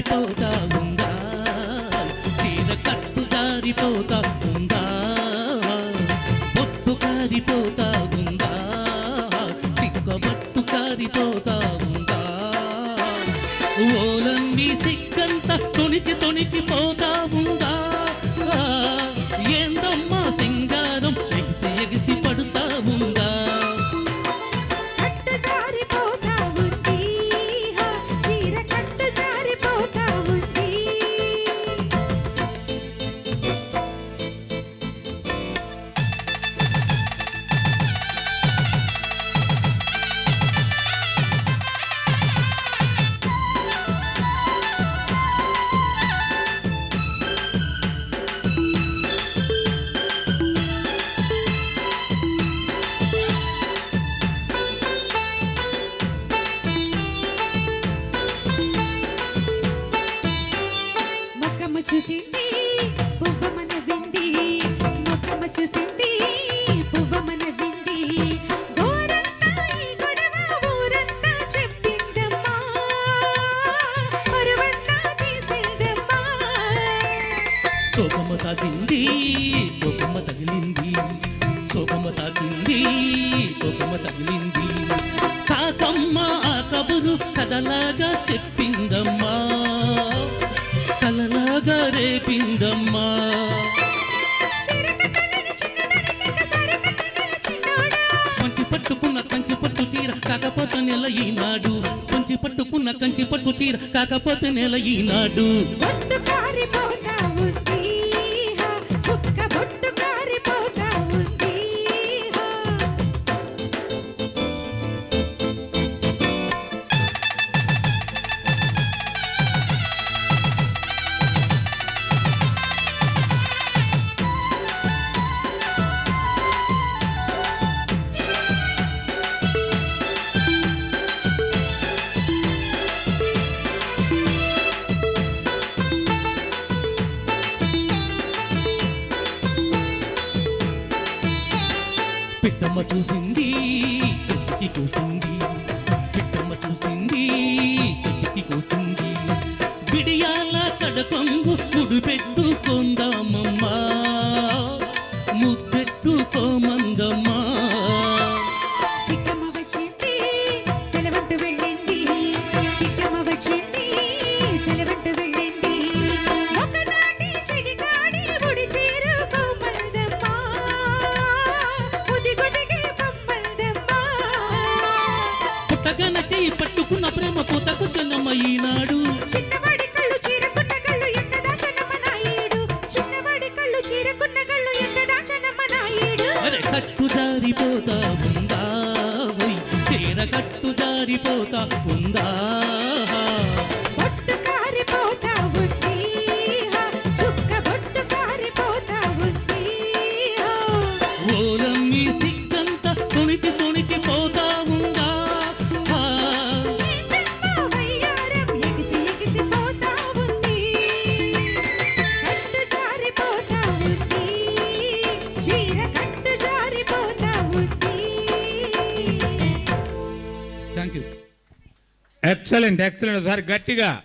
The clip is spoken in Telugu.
జారిపోతా ఉందా చీర కట్టు జారిపోతా ఉందా బొట్టు కారిపోతా ఉందా చిక్క బొట్టు కారిపోతా ఉందా ఓలంబి సిక్కంత తొణికి తొణికి పోతా ఉందా మొక్కమ్మ చూసింది పువ్వమన వింది మొక్కమ్మ చూసింది పువ్వమన వింది. గోరంతా తాకింది కోపమ తగిలింది. శోభమ తాకింది కోపమ తగిలింది. కాకమ్మ ఆ కబురు కథలాగా చెప్పిందమ్మా. చీర కాకపోతే నెల ఈనాడు. కంచి పట్టుకున్న కంచి పట్టు చీర కాకపోతే నెల ఈనాడు. చుక్క పిట్టమ్మ చూసింది చెట్టుకి కోసింది. పిట్టమ్మ చూసింది చెట్టుకి కోసింది. బిడియాల కడకొంగు అరే కట్టు జారిపోతా ఉందా? చీర కట్టు జారిపోతా ఉందా? థ్యాంక్ యూ ఎక్సలెంట్ ఎక్సలెంట్ ఒకసారి గట్టిగా.